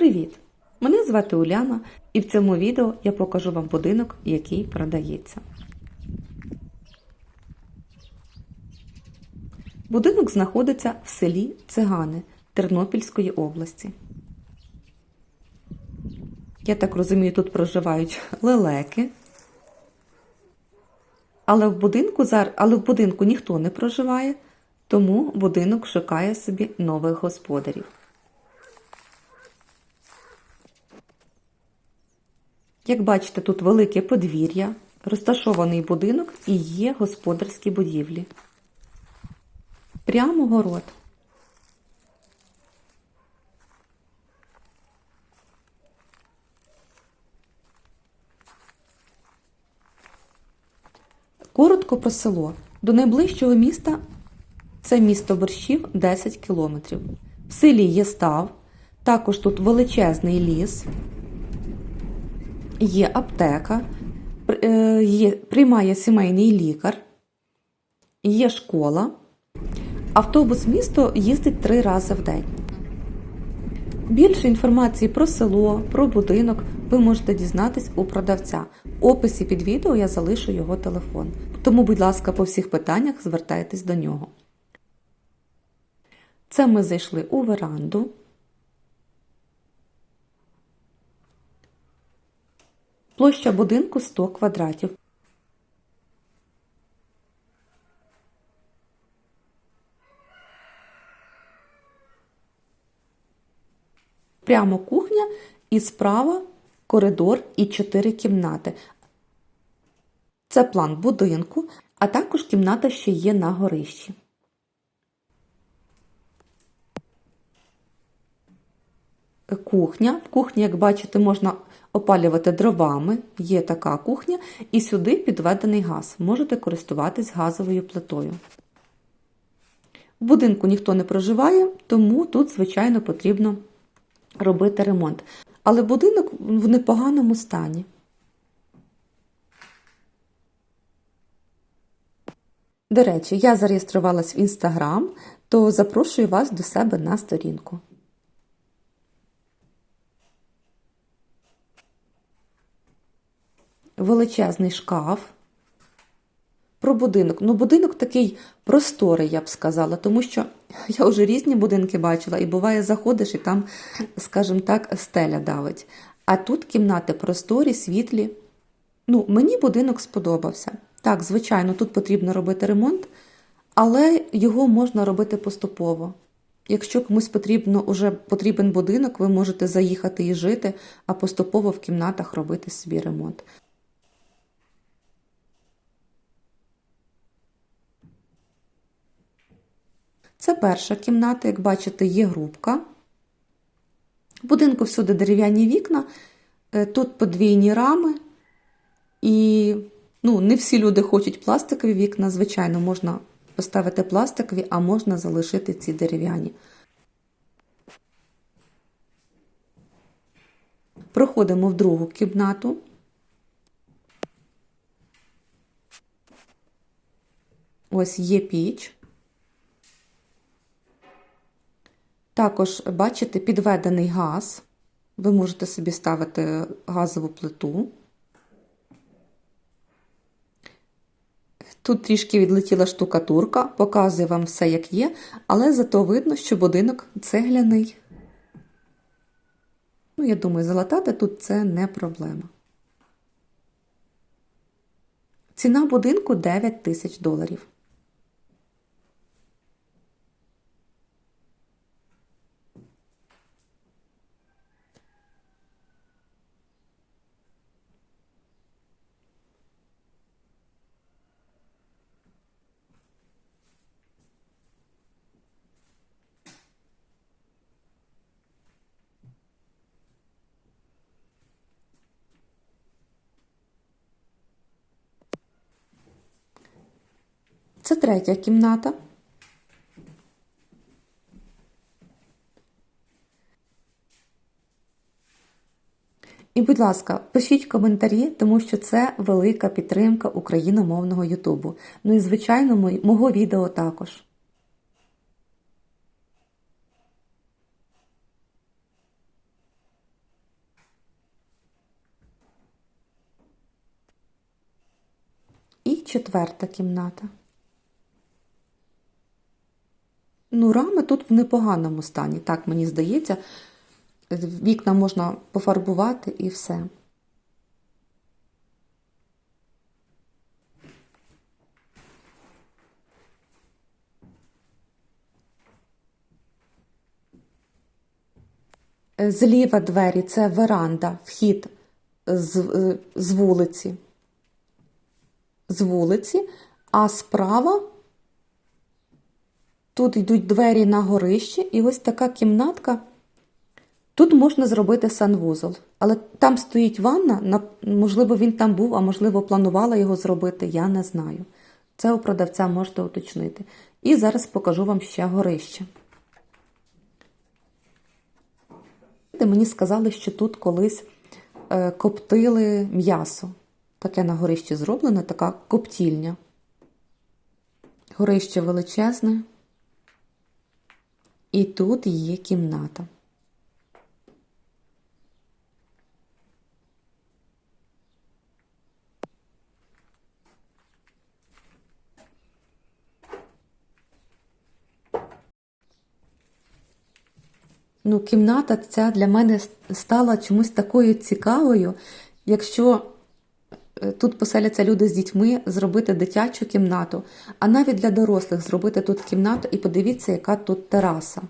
Привіт! Мене звати Уляна, і в цьому відео я покажу вам будинок, який продається. Будинок знаходиться в селі Цигани Тернопільської області. Я так розумію, тут проживають лелеки. Але в будинку але в будинку ніхто не проживає, тому будинок шукає собі нових господарів. Як бачите, тут велике подвір'я, розташований будинок і є господарські будівлі. Прямо город. Коротко про село. До найближчого міста це місто Борщів 10 кілометрів. В селі є став, також тут величезний ліс, є аптека, е, є, приймає сімейний лікар, є школа. Автобус місто їздить три рази в день. Більше інформації про село, про будинок ви можете дізнатись у продавця. В описі під відео я залишу його телефон. Тому, будь ласка, по всіх питаннях звертайтесь до нього. Це ми зайшли у веранду. Площа будинку 100 квадратів. Прямо кухня і справа коридор і чотири кімнати. Це план будинку, а також кімната, що є на горищі. Кухня. В кухні, як бачите, можна опалювати дровами, є така кухня, і сюди підведений газ. Можете користуватись газовою плитою. В будинку ніхто не проживає, тому тут, звичайно, потрібно робити ремонт. Але будинок в непоганому стані. До речі, я зареєструвалась в інстаграм, то запрошую вас до себе на сторінку. Величезний шкаф. Про будинок. Ну, будинок такий просторий, я б сказала, тому що я вже різні будинки бачила, і буває, заходиш, і там, скажімо так, стеля давить. А тут кімнати просторі, світлі. Ну, мені будинок сподобався. Так, звичайно, тут потрібно робити ремонт, але його можна робити поступово. Якщо комусь потрібно, уже потрібен будинок, ви можете заїхати і жити, а поступово в кімнатах робити собі ремонт. Це перша кімната, як бачите, є грубка. В будинку всюди дерев'яні вікна, е, тут подвійні рами. І ну, не всі люди хочуть пластикові вікна. Звичайно, можна поставити пластикові, а можна залишити ці дерев'яні. Проходимо в другу кімнату. Ось є піч. Також, бачите, підведений газ. Ви можете собі ставити газову плиту. Тут трішки відлетіла штукатурка, показую вам все, як є, але зато видно, що будинок цегляний. Ну, я думаю, залатати тут це не проблема. Ціна будинку 9 тисяч доларів. Це третя кімната. І, будь ласка, пишіть коментарі, тому що це велика підтримка україномовного Ютубу. Ну і, звичайно, мого відео також. І четверта кімната. Ну, рами тут в непоганому стані, так мені здається. Вікна можна пофарбувати і все. Зліва двері це веранда, вхід з, з вулиці. З вулиці, а справа тут йдуть двері на горище, і ось така кімнатка. Тут можна зробити санвузол, але там стоїть ванна, можливо, він там був, а можливо, планувала його зробити, я не знаю. Це у продавця можете уточнити. І зараз покажу вам ще горище. Мені сказали, що тут колись е, коптили м'ясо. Таке на горищі зроблено, така коптільня. Горище величезне. І тут є кімната. Ну, кімната ця для мене стала чомусь такою цікавою. Якщо тут поселяться люди з дітьми, зробити дитячу кімнату, а навіть для дорослих зробити тут кімнату і подивіться, яка тут тераса.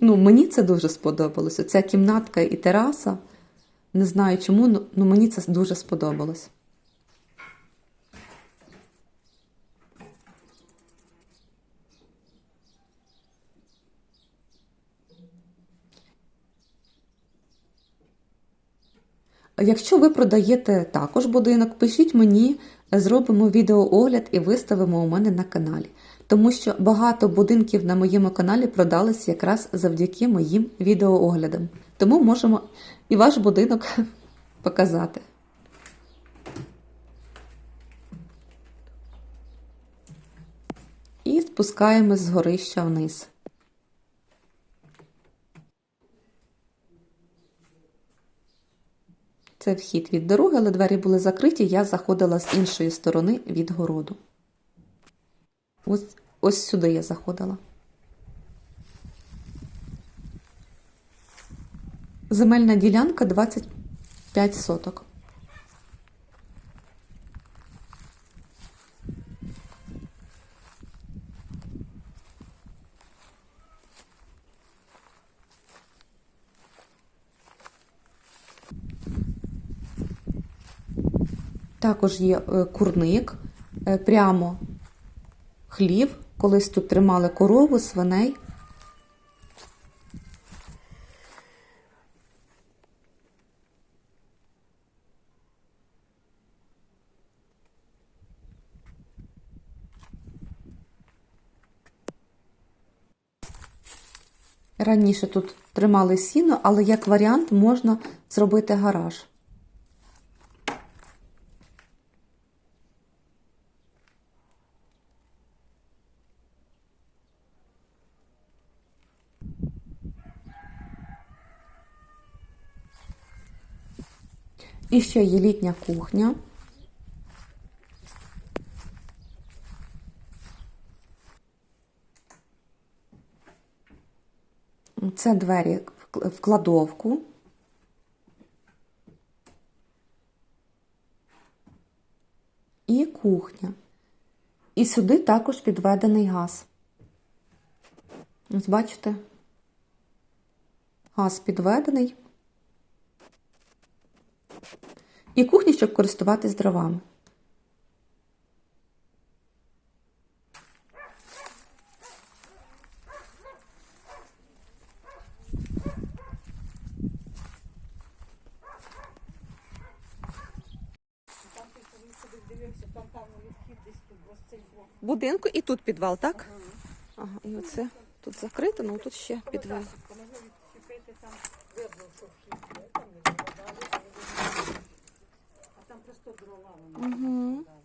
Ну, мені це дуже сподобалося. Ця кімнатка і тераса. Не знаю чому, ну ну, мені це дуже сподобалось. Якщо ви продаєте також будинок, пишіть мені, зробимо відеоогляд і виставимо у мене на каналі. Тому що багато будинків на моєму каналі продались якраз завдяки моїм відеооглядам. Тому можемо і ваш будинок показати. І спускаємось з горища вниз. Це вхід від дороги, але двері були закриті, я заходила з іншої сторони від городу. Ось, ось сюди я заходила. Земельна ділянка 25 соток. Також є е, курник, е, прямо хлів. Колись тут тримали корову, свиней. Раніше тут тримали сіно, але як варіант можна зробити гараж. І ще є літня кухня. Це двері в кладовку. І кухня. І сюди також підведений газ. Ось бачите? Газ підведений. І кухня, щоб користуватись дровами. Будинку і тут підвал, так? Ага, і оце тут закрито, ну тут ще підвал. А там